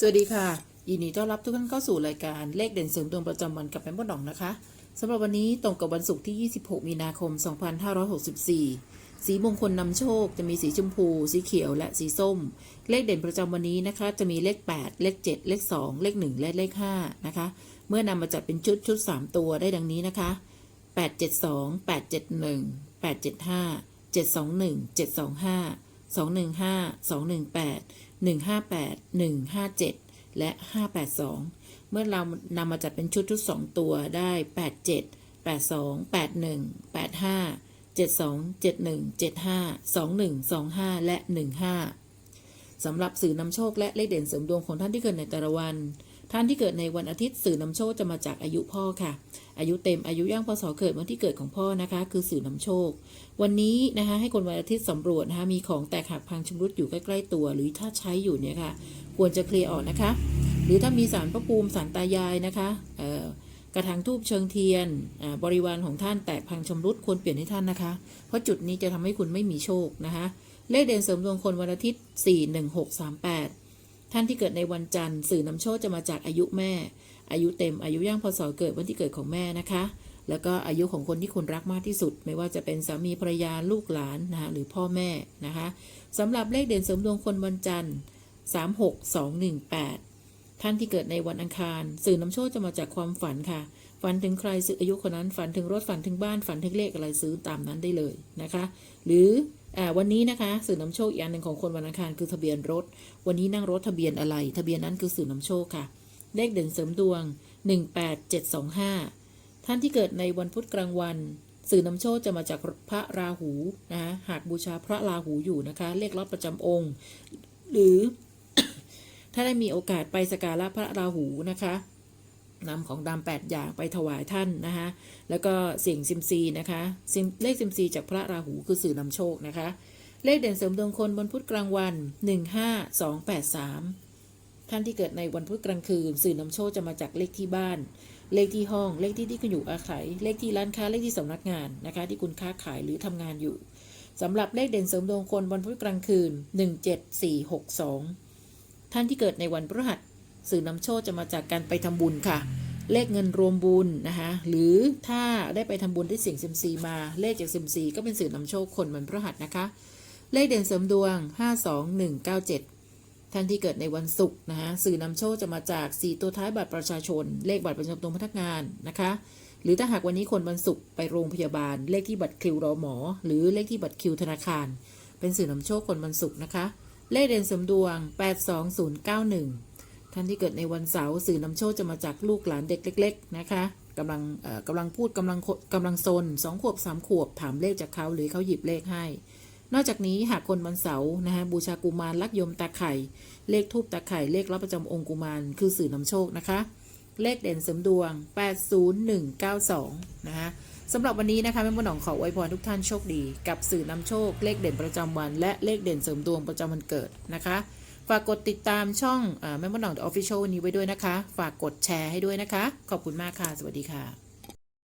สวัสดีค่ะยินดีต้อนรับทุกท่านเข้าสู่รายการเลขเด่นเสริมดวงประจำวันกับแม่มดดองนะคะสำหรับวันนี้ตรงกับวันศุกร์ที่ 26 มีนาคม 2564 สีมงคลนำโชคจะมีสีชมพู สีเขียวและสีส้ม เลขเด่นประจำวันนี้นะคะ จะมีเลข 8 เลข 7 เลข 2 เลข 1 และเลข 5 นะคะ เมื่อนำมาจัดเป็นชุดชุด 3 ตัวได้ดังนี้นะคะ 872 871 875 721 725 215 218 158 157 และ 582 เมื่อเรานำมาจัดเป็นชุดชุด 2 ตัวได้ 87 82 81 85 72 71 75 21 25 และ 15สำหรับสื่อนำโชคและเลขเด่นเสริมดวงของท่านที่เกิดในแต่ละวัน ท่านที่เกิดในวันอาทิตย์สื่อนำโชคจะมาจากอายุพ่อค่ะ อายุเต็มอายุย่างพศเกิดวันที่เกิดของพ่อนะคะ คือสื่อนำโชค วันนี้นะคะให้คนวันอาทิตย์สำรวจนะคะมีของแตกหักพังชำรุดอยู่ใกล้ๆตัว หรือถ้าใช้อยู่เนี่ยค่ะ ควรจะเคลียร์ออกนะคะ หรือถ้ามีสารพระภูมิสารตายายนะคะกระถางทูบเชิงเทียนบริวารของท่านแตกพังชำรุดควรเปลี่ยนให้ท่านนะคะ เพราะจุดนี้จะทำให้คุณไม่มีโชคนะคะเลขเด่นเสริมดวงคนวันอาทิตย์ 4 1 6 3 8 ท่านที่เกิดในวันจันทร์สื่อนำโชคจะมาจากอายุแม่ อายุเต็มอายุย่างพศเกิดวันที่เกิดของแม่นะคะ แล้วก็อายุของคนที่คุณรักมากที่สุด ไม่ว่าจะเป็นสามีภรรยาลูกหลานนะคะหรือพ่อแม่นะคะสำหรับเลขเด่นเสริมดวงคนวันจันทร์36218 ท่านที่เกิดในวันอังคาร สื่อนำโชคจะมาจากความฝันค่ะ ฝันถึงใครซื้ออายุคนนั้นฝันถึงรถฝันถึงบ้านฝันถึงเลขอะไรซื้อตามนั้นได้เลยนะคะ หรือ วันนี้นะคะสื่อนำโชคอีกอันหนึ่งของคนวันอังคารคือทะเบียนรถ วันนี้นั่งรถทะเบียนอะไร ทะเบียนนั้นคือสื่อนำโชคค่ะ เลขเด่นเสริมดวง 18725 ท่านที่เกิดในวันพุธกลางวัน สื่อนำโชคจะมาจากพระราหูนะคะหากบูชาพระราหูอยู่นะคะ เลขลับประจำองค์ หรือ ถ้าได้มีโอกาสไปสการะพระราหูนะคะ นำของดำแปดอย่างไปถวายท่านนะคะแล้วก็เสียงซิมซีนะคะเลขซิมซีจากพระราหูคือสื่อนำโชคนะคะ เลขเด่นเสริมดวงคนบนพุธกลางวัน 15283 ท่านที่เกิดในวันพุธกลางคืน สื่อนำโชคจะมาจากเลขที่บ้าน เลขที่ห้องเลขที่ที่คุณอยู่อาศัย เลขที่ร้านค้าเลขที่สำนักงานนะคะ ที่คุณค้าขายหรือทำงานอยู่สำหรับเลขเด่นเสริมดวงคนวันพุธกลางคืน 17462 ท่านที่เกิดในวันพฤหัส สื่อนำโชคจะมาจากการไปทำบุญค่ะ เลขเงินรวมบุญนะคะหรือถ้าได้ไปทำบุญที่เสี่ยงซิมซีมาเลขจากเซมซีก็เป็นสื่อนำโชคคนวันพฤหัสนะคะ เลขเด่นเสริมดวง 52197 ท่านที่เกิดในวันศุกร์นะคะสื่อนำโชคจะมาจาก 4 ตัวท้ายบัตรประชาชน เลขบัตรประจำตัวพนักงานนะคะหรือถ้าหากวันนี้คนวันศุกร์ไปโรงพยาบาล เลขที่บัตรคิวรอหมอ หรือเลขที่บัตรคิวธนาคาร เป็นสื่อนำโชคคนวันศุกร์นะคะ เลขเด่นเสริมดวง 82091 ท่านที่เกิดในวันเสาร์สื่อนำโชคจะมาจากลูกหลานเด็กเล็ก ๆ นะคะกำลังกำลังพูดกำลังกำลังซนสองขวบสามขวบถามเลขจากเขาหรือเขาหยิบเลขให้ นอกจากนี้หากคนวันเสาร์นะคะบูชากุมารลักยมตาไข่ เลขทูบตาไข่เลขรับประจำองค์กุมารคือสื่อนำโชคนะคะ เลขเด่นเสริมดวง 80192 นะคะสำหรับวันนี้นะคะแม่บุญหนองขออวยพรทุกท่านโชคดี กับสื่อนำโชค เลขเด่นประจำวัน และเลขเด่นเสริมดวงประจำวันเกิดนะคะ ฝากกดติดตามช่องแม่บุญหนองออฟฟิเชียลนี้ไว้ด้วยนะคะ ฝากกดแชร์ให้ด้วยนะคะ ขอบคุณมากค่ะ สวัสดีค่ะ